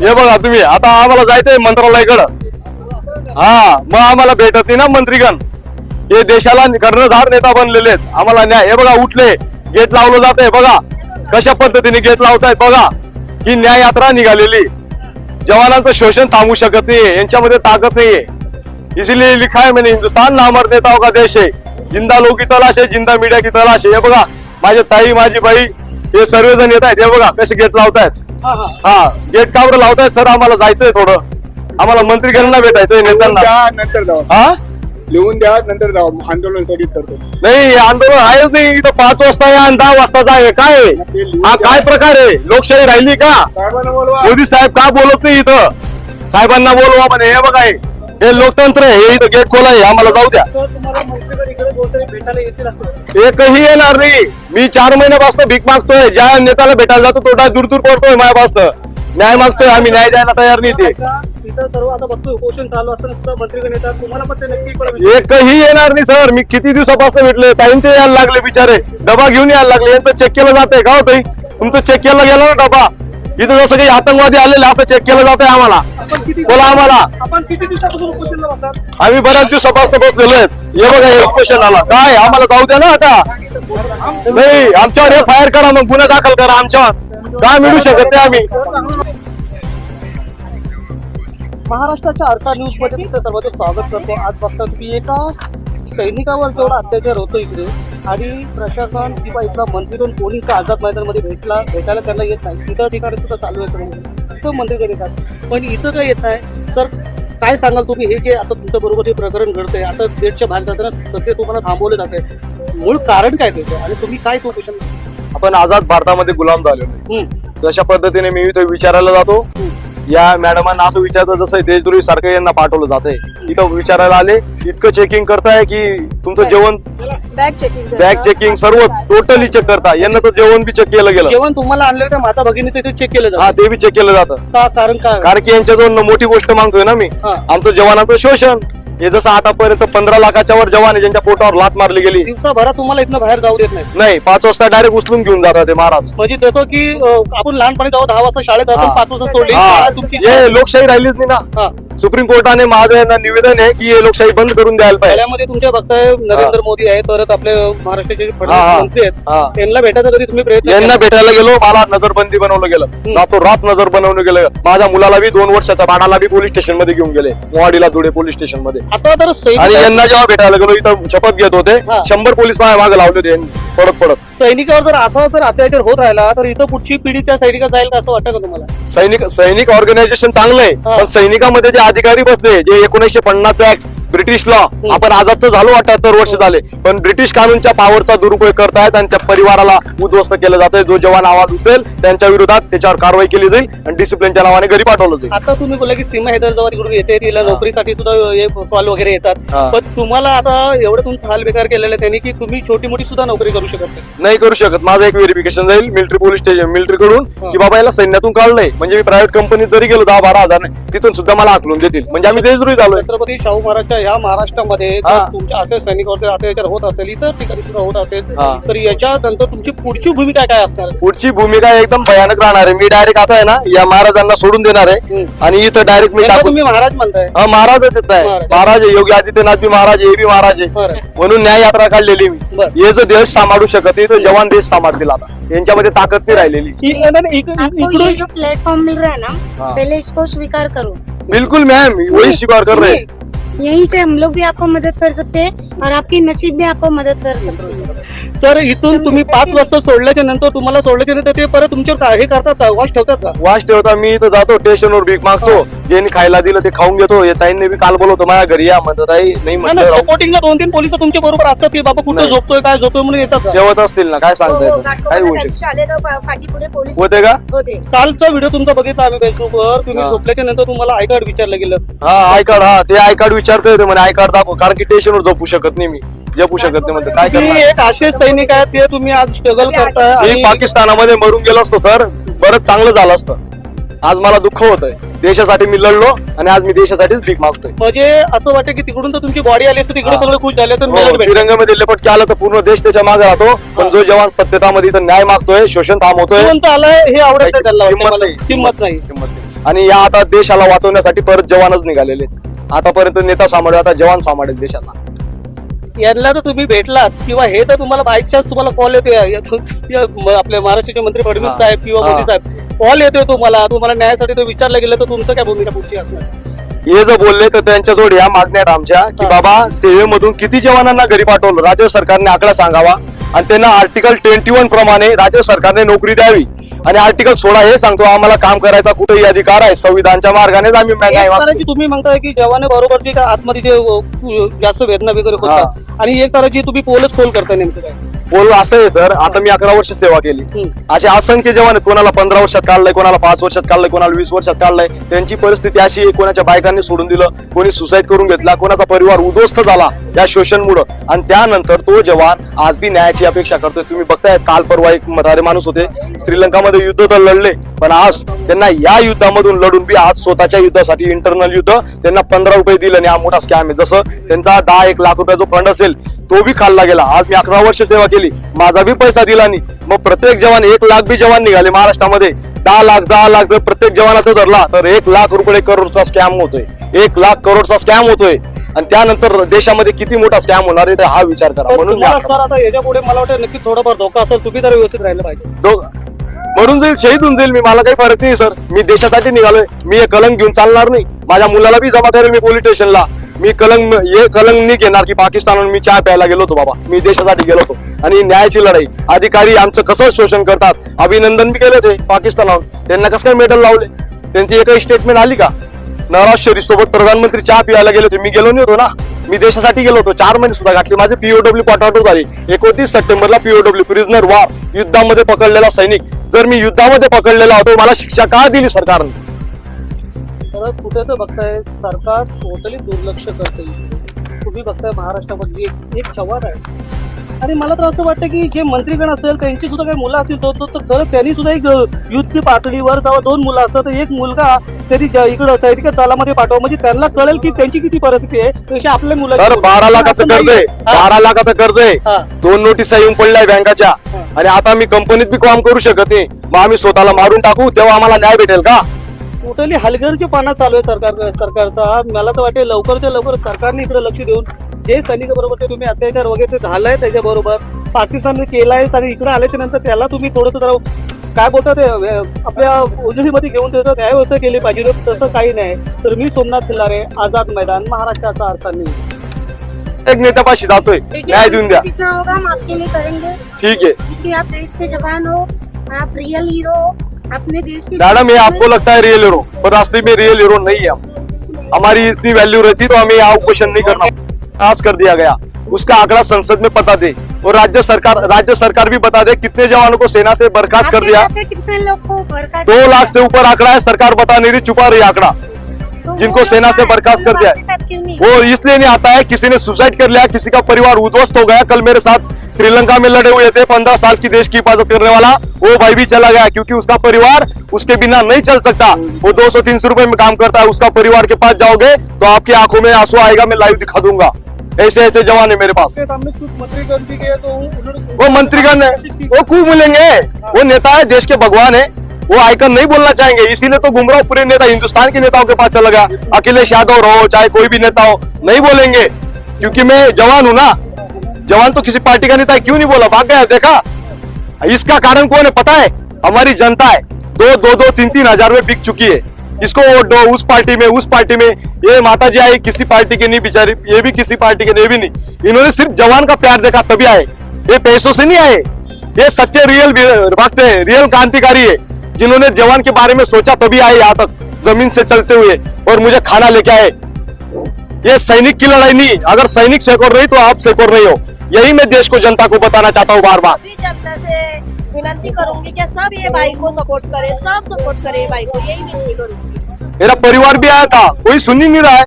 हे बघा तुम्ही आता आम्हाला जायचंय मंत्रालयाकडं हा मग आम्हाला भेटत ना मंत्रीगण. हे देशाला कर्णधार नेता बनलेले आहेत. आम्हाला न्याय हे बघा उठले. गेट लावलं जात आहे बघा. कशा पद्धतीने गेट लावताय बघा. ही न्याय यात्रा निघालेली. जवानांचं शोषण थांबू शकत नाहीये यांच्यामध्ये ताकद नाहीये. इसीलिए लिखा है मैंने हिंदुस्तान नामर नेताओं का देश है. जिंदा लोक की तलाश है जिंदा मीडिया की तलाश है. हे बघा माझ्या ताई माझी बाई हे सर्वजण येत आहेत. हे बघा कसे गेट लावतायत. हा गेट का बरं लावतायत? सर आम्हाला जायचंय थोडं. आम्हाला मंत्रीगणांना भेटायचंय नेत्यांना. द्या नंतर जाऊ. हा? लिहून द्या नंतर जाऊ. आंदोलन स्थगित करतो? नाही हे आंदोलन आहेच नाही. इथं पाच वाजता आहे आणि दहा वाजता आहे काय? आहे? हा काय प्रकार आहे? लोकशाही राहिली का? साहेबांना बोलवा. मोदी साहेब का बोलत नाही इथं? साहेबांना बोलवा म्हणे. हे बघा हे. हे लोकतंत्र आहे हे इथं गेट खोला आहे आम्हाला जाऊ द्या. एकही येणार नाही. मी चार महिन्यापासून भीक मागतोय ज्या नेत्याला भेटायला जातो तो डाय दूर दूर पडतोय माझ्यापासून. न्याय मागतोय आम्ही न्याय द्यायला तयार नाही ते. एकही येणार नाही सर. मी किती दिवसापासून भेटले ताईन ते यायला लागले बिचारे. डबा घेऊन यायला लागले यांचं चेक केलं जातंय का होतंय तुमचं चेक केलं गेलं ना डबा? इथं जसं काही आतंकवादी आलेले असं चेक केलं जातंय आम्हाला. आपण किती बोला आम्हाला. आपण किती दिवसापासून उपोषणला बसतात? आम्ही बऱ्याच दिवसापासून बसलेलो आहेत. हे बघा हे क्वेश्चन आला. काय? आम्हाला जाऊ द्या ना आता. नाही आमच्यावर हे फायर करा मग गुन्हा दाखल करा आमच्यावर. काय मिळू शकत नाही आम्ही. महाराष्ट्राच्या अर्था न्यूजमध्ये तुमचं सर्वांचं स्वागत करतो. आज बघता तुम्ही एका सैनिकावर जेवढा अत्याचार होतो इकडे आणि प्रशासन किंवा इथला मंत्रीगण कोणी का आझाद मैदानामध्ये भेटला भेटायला त्यांना येत नाही. इतर ठिकाणी सुद्धा चालू आहे इथं मंत्रीगण येतात पण इथं काय येत नाही? सर काय सांगाल तुम्ही? हे जे आता तुमच्या बरोबर जे प्रकरण घडतंय आता गेटच्या बाहेर जाताना सध्या तुम्हाला थांबवले जाते मूळ कारण काय त्याचं? आणि तुम्ही काय तो क्वेश्चन आपण आझाद भारतामध्ये गुलाम झालेलो आहे. जशा पद्धतीने मी इथं विचारायला जातो या मॅडमांना असं विचारतं जसं देशद्रोही सारखं यांना पाठवलं जातंय. इथं विचारायला आले इतकं चेकिंग करताय की तुमचं जेवण बॅग चेकिंग बॅग चेकिंग सर्वच टोटली चेक करता. यांना तर जेवण बी चेक केलं गेलं. जेवण तुम्हाला आणलं त्या माता भगिनी तिथे चेक केलं हा जातं ते बी चेक केलं जातं. का? कारण काय कारण की यांच्याजवळ मोठी गोष्ट मागतोय ना मी. हा. आमचं जवानाचं शोषण. हे जसं आतापर्यंत पंधरा लाखाच्या वर जवान आहे ज्यांच्या पोटावर लात मारली गेली दिवसाभरात तुम्हाला इथनं बाहेर जाऊ देत नाही नाही पाच वाजता डायरेक्ट उचलून घेऊन जातात ते महाराज म्हणजे जसं की अं, आपण लहानपणी जाऊ दहा वाजता शाळेत हा. पाच वाजता सोडली हा. शाळा तुमची जे लोकशाही राहिलीच नाही ना हा. सुप्रीम कोर्टाने माझं यांना निवेदन आहे की हे लोकशाही बंद करून द्यायला पाहिजे. त्यामध्ये तुमच्या बघताय नरेंद्र मोदी आहेत परत आपले महाराष्ट्राचे जे हा. आहेत. त्यांना भेटायचा कधी तुम्ही प्रयत्न यांना? भेटायला गेलो मला नजरबंदी बनवलं गेलं. रातो रात नजर बनवलं गेलं. माझ्या मुलाला बी दोन वर्षाच्या बाळाला बी पोलीस स्टेशनमध्ये घेऊन गेले. मोहाडीला धुळे पोलीस स्टेशनमध्ये आता तर सैनिक आणि यांना जेव्हा भेटायला गेलो इथं शपथ घेत होते. हा. शंभर पोलीस माझ्या मागे लावले होते यांनी, पडत पडत सैनिकावर जर असा जर अत्याचार होत राहिला तर इथं पुढची पिढी त्या सैनिकात जाईल का असं वाटतं का तुम्हाला? सैनिक सैनिक ऑर्गनायझेशन चांगलं आहे हा. पण सैनिकामध्ये जे अधिकारी बसले जे एकोणीसशे पन्नास ऍक्ट ब्रिटिश लॉ आपण आझाद तर झालो अठ्याहत्तर वर्ष झाले. पण ब्रिटिश कानूनच्या पॉवरचा दुरुपयोग करतायत आणि त्या परिवाराला उद्ध्वस्त केलं जातंय. जो जवान आवाज उचलेल त्यांच्या विरोधात त्याच्यावर कारवाई केली जाईल आणि डिसिप्लिनच्या नावाने घरी पाठवलं जाईल. आता तुम्ही बोला की सीमा हैदराबाद इकडून येते तिला नोकरीसाठी सुद्धा कॉल वगैरे येतात. पण तुम्हाला आता एवढं तुमचं हाल बेकार केलेलं त्यांनी की तुम्ही छोटी मोठी सुद्धा नोकरी करू शकत नाही. करू शकत. माझं एक व्हेरिफिकेशन जाईल. मिलिटरी पोलीस स्टेशन मिलिटरी कडून. की बाबा याला सैन्यातून काढलंय. म्हणजे मी प्रायव्हेट कंपनीत जरी गेलो दहा बारा हजार तिथून सुद्धा मला आकलून देतील. म्हणजे आम्ही देशद्रोही झालोय. छत्रपती शाहू महाराजच्या ह्या महाराष्ट्रामध्ये जर हा. तुमच्या असे सैनिकावरती अत्याचार होत असेल इतर ठिकाणी सुद्धा होत असेल हा. तर याच्यानंतर तुमची पुढची भूमिका काय असणार आहे? पुढची भूमिका एकदम भयानक राहणार आहे मी डायरेक्ट आता आहे ना या महाराजांना सोडून देणार आहे हम्म. आणि इथं डायरेक्ट मी टाकून तुम्ही महाराज म्हणताय हा महाराजच येत आहे महाराज. महाराज आहे योगी आदित्यनाथ बी महाराज आहे, हे बी महाराज आहे म्हणून न्याय यात्रा काढलेली मी बरं. हे जो देश सांभाळू शकत नाही तो जवान देश सांभाळतील आता यांच्यामध्ये ताकदची राहिलेली इ- नाही, नाही, इक- आपको इकडून ये जो प्लेटफॉर्म मिल रहा है ना हाँ। पहले इसको स्वीकार करो बिल्कुल मॅम वही स्वीकार कर रहे हैं. यहीं से हम लोग भी आपको मदद कर सकते हैं और आपकी नसीब भी आपको मदद कर सकते हैं। तर इथून तुम्ही पाच वाजता सोडल्याच्या नंतर तुम्हाला सोडल्याच्या नंतर ते परत तुमच्यावर काय- हे करतात का? वॉश ठेवतात का? वास ठेवता. मी इथं जातो स्टेशनवर भीक मागतो. ज्यांनी खायला दिलं ते खाऊन घेतो. हे ताईंनी बी काल बोलवतो माझ्या घरी या म्हणतात नाही राहू. सपोर्टिंगला दोन तीन पोलीस तुमच्या बरोबर असतात की बाबा कुठं नाही. झोपतोय काय झोपतोय? म्हणून येतात का? जेवत असतील ना काय सांगता हो, येतं काय होऊ शकत. पाठीपुढे पोलीस होते का? होते. कालचा व्हिडिओ तुमचा बघितला आम्ही फेसबुकवर तुम्ही हा. झोपल्याच्या नंतर तुम्हाला आय कार्ड विचारलं गेलं. हा आय कार्ड हा ते आय कार्ड विचारता येते म्हणे. आय कार्ड दाखव कारण की स्टेशनवर झोपू शकत नाही मी. झोपू शकत नाही म्हणते काय तुम्ही करणार एक असे सैनिक आहेत ते तुम्ही आज स्ट्रगल करताय मी आणि पाकिस्तानामध्ये मरून गेलो असतो सर बरंच चांगलं झालं असतं आज मला दुःख होत आहे देशासाठी मी लढलो आणि आज मी देशासाठीच भीक मागतोय म्हणजे असं वाटतं की तिकडून तर तुमची बॉडी आली असते तिकडे हा. सगळं खुश झाले तर हो, मेडल भेटलं. तिरंगामध्ये लपट आलं तर पूर्ण देश त्याच्यामागे राहतो पण जो जवान सत्यतामध्ये इथं न्याय मागतोय शोषण थांबवतोय जिवंत आलाय हे आवडत नाही त्यांना वाटतं किंमत मला. नाही. किंमत नाही किंमत नाही. आणि या आता देशाला वाचवण्यासाठी परत जवानच निघालेले आहेत. आतापर्यंत नेता सांभाळले आता जवान सांभाळेल देशाला यांना तर तुम्ही भेटलात किंवा हे तर तुम्हाला बाय चान्स तुम्हाला कॉल येतो या- या- या म- आपले महाराष्ट्राचे मंत्री फडणवीस. साहेब किंवा. मोदी साहेब कॉल येतोय तुम्हाला तुम्हाला न्यायासाठी तो विचारलं गेलं तर तुमचं काय भूमिका पुढची असणार हे जर बोलले तर त्यांच्या जोड या मागण्या आहेत आमच्या की. बाबा सेवेमधून किती जवानांना घरी पाठवलं राज्य सरकारने आकडा सांगावा आणि त्यांना आर्टिकल ट्वेंटी वन प्रमाणे राज्य सरकारने नोकरी द्यावी आणि आर्टिकल सोळा हे सांगतो आम्हाला काम करायचा कुठेही अधिकार आहे. संविधानच्या मार्गानेच आम्ही न्याय मागतो. तुम्ही म्हणताय की जवाने बरोबर जे आतमध्ये जे अ, जास्त वेदना वगैरे होतात. आणि एक तऱ्हेची तुम्ही पोलच खोल करताय नेमकं काय? बोल असं आहे सर. आता मी अकरा वर्ष सेवा केली. असे असंख्य जवान कोणाला पंधरा वर्षात काढलंय कोणाला पाच वर्षात काढलंय कोणाला वीस वर्षात काढलंय. त्यांची परिस्थिती अशी आहे कोणाच्या बायकांनी सोडून दिलं कोणी सुसाईड करून घेतला कोणाचा परिवार उद्ध्वस्त झाला या शोषणमुळं. आणि त्यानंतर तो जवान आज बी न्यायाची अपेक्षा करतोय. तुम्ही बघताय काल परवा एक म्हातारे माणूस होते. श्रीलंकामध्ये युद्ध तर लढले पण आज त्यांना या युद्धामधून लढून बी आज स्वतःच्या युद्धासाठी इंटरनल युद्ध त्यांना पंधरा रुपये दिले आणि हा मोठा स्कॅम आहे. जसं त्यांचा दहा एक लाख रुपया जो फंड असेल तो बी खाल्ला गेला. आज मी अकरा वर्ष सेवा केली. माझा बी पैसा दिला नाही. मग प्रत्येक जवान एक लाख बी जवान निघाले महाराष्ट्रामध्ये. दहा लाख दहा लाख जर प्रत्येक जवानाचं धरला तर एक लाख रुपये करोडचा स्कॅम होतोय. एक लाख करोडचा स्कॅम होतोय. आणि त्यानंतर देशामध्ये किती मोठा स्कॅम होणार आहे हा विचार करा. म्हणून याच्यापुढे मला वाटतं नक्की थोडाफार धोका असेल तुम्ही तर व्यवस्थित राहिलं पाहिजे. मरून जाईल शहीद होऊन जाईल मी. मला काही फरक नाही सर. मी देशासाठी निघालोय. मी हे कलंक घेऊन चालणार नाही. माझ्या मुलाला बी जमा करेल मी पोलीस स्टेशनला. मी कलंक हे कलंक नाही घेणार की पाकिस्तानहून मी चहा प्यायला गेलो होतो बाबा. मी देशासाठी गेलो होतो. आणि न्यायाची लढाई. अधिकारी आमचं कसं शोषण करतात? अभिनंदन बी केले ते पाकिस्तानाहून. त्यांना कसं काय मेडल लावले? त्यांची एकही स्टेटमेंट आली का? नवाज शरीफ सोबत प्रधानमंत्री चहा प्यायला गेले होते. मी गेलो नाही होतो ना? मी देशासाठी गेलो होतो. चार महिने सुद्धा गाठले माझे पीओडब्ल्यू पॉटाटो झाले. एकोणतीस सप्टेंबरला पीओडब्ल्यू प्रिझनर वार युद्धामध्ये पकडलेला सैनिक. जर मी युद्धामध्ये पकडलेला होतो मला शिक्षा का दिली सरकारने? तर कुठे तर बघताय सरकार टोटली दुर्लक्ष करते. तुम्ही बघताय महाराष्ट्रामध्ये एक एक संवाद आहे. आणि मला तर असं वाटतं की जे मंत्रीगण असेल त्यांची सुद्धा काही मुलं असतील तर खरं त्यांनी सुद्धा एक युद्ध पातळीवर जेव्हा दोन मुलं असतात तर एक मुलगा तरी ज- इकडं सैनिक दलामध्ये पाठवा. म्हणजे त्यांना कळेल की त्यांची किती परिस्थिती आहे. तशी आपल्या मुलं बारा लाखाचं कर्ज आहे. बारा लाखाचं कर्ज आहे. दोन नोटिसा येऊन पडल्या बँकाच्या. आणि आता आम्ही कंपनीत बी काम करू शकत नाही. मग आम्ही स्वतःला मारून टाकू तेव्हा आम्हाला न्याय भेटेल का? टोटली हलगर्जी पाना चालू आहे सरकार सरकारचा. मला तर वाटते लवकरच्या लवकर सरकारने इकडे लक्ष देऊन जे सैनिक बरोबर ते तुम्ही अत्याचार वगैरे ते झालंय त्याच्याबरोबर पाकिस्तानने केलाय आणि इकडे आल्याच्यानंतर त्याला तुम्ही थोडंसं जरा काय बोलतात आपल्या उजळीमध्ये घेऊन त्याचं न्याय व्यवस्था केली पाहिजे. तसं काही नाही. तर मी सोमनाथ खिल्लारे आझाद मैदान महाराष्ट्राचा अर्थांनी एक नेत्यापाशी जातोय. देखिए, न्याय देऊन द्या. हमसे जितना होगा हम आपके लिए करेंगे। ठीक है क्योंकि आप देश के जवान हो आप रियल हीरो हो। अपने देश की मैडम ये आपको लगता है रियल हीरो पर रास्ते में रियल हीरो नहीं है हम। हमारी इतनी वैल्यू रहती तो हमें यहाँ क्वेश्चन नहीं करना। पास कर दिया गया। उसका आंकड़ा संसद में पता दे और राज्य सरकार राज्य सरकार भी बता दे कितने जवानों को सेना से बर्खास्त कर दिया। कितने लोग को बर्खास्त दो लाख से ऊपर आंकड़ा है सरकार बता नहीं रही छुपा रही आंकड़ा। जिनको सेना से बर्खास्त कर दिया है। वो इसलिए नहीं आता है किसी ने सुसाइड कर लिया किसी का परिवार उद्वस्त हो गया। कल मेरे साथ श्रीलंका में लड़े हुए थे पंद्रह साल की देश की हिफाजत करने वाला वो भाई भी चला गया क्योंकि उसका परिवार उसके बिना नहीं चल सकता। वो दो सौ तीन सौ रुपए में काम करता है उसका परिवार के पास जाओगे तो आपकी आँखों में आँसू आएगा मैं लाइव दिखा दूँगा। ऐसे ऐसे जवान है मेरे पास। तो वो मंत्रीगण है वो खूब मिलेंगे। वो नेता है देश के भगवान है। वो आइकन नहीं बोलना चाहेंगे, इसीलिए तो गुमराह पूरे नेता, हिंदुस्तान के नेताओं के पास चला गया। अखिलेश यादव रहो, चाहे कोई भी नेता हो, नहीं बोलेंगे। क्योंकि मैं जवान हूँ ना। जवान तो किसी पार्टी का नेता है, क्यों नहीं बोला? भाग गया, देखा? इसका कारण कौन है, पता है? हमारी जनता है। दो दो दो, तीन तीन हज़ार में बिक चुकी है। इसको वोट दो, उस पार्टी में, उस पार्टी में। ये माता जी आई, किसी पार्टी के नहीं, बिचारी, ये भी किसी पार्टी के नहीं भी नहीं। इन्होंने सिर्फ़ जवान का प्यार देखा, तभी आए। ये पैसों से नहीं आए। ये सच्चे रियल भक्त है, रियल क्रांतिकारी है। जिन्होंने जवान के बारे में सोचा तभी आए यहाँ तक ज़मीन से चलते हुए और मुझे खाना लेके आए। ये सैनिक की लड़ाई नहीं अगर सैनिक सेकोर नहीं तो आप सेकोर नहीं हो। यही मैं देश को जनता को बताना चाहता हूँ बार बार विनती जनता से विनंती करूँगी कि सब ये भाई को सपोर्ट करे सब सपोर्ट करे भाई को यही विनती करूँगी। मेरा परिवार भी आया था कोई सुन ही नहीं रहा है।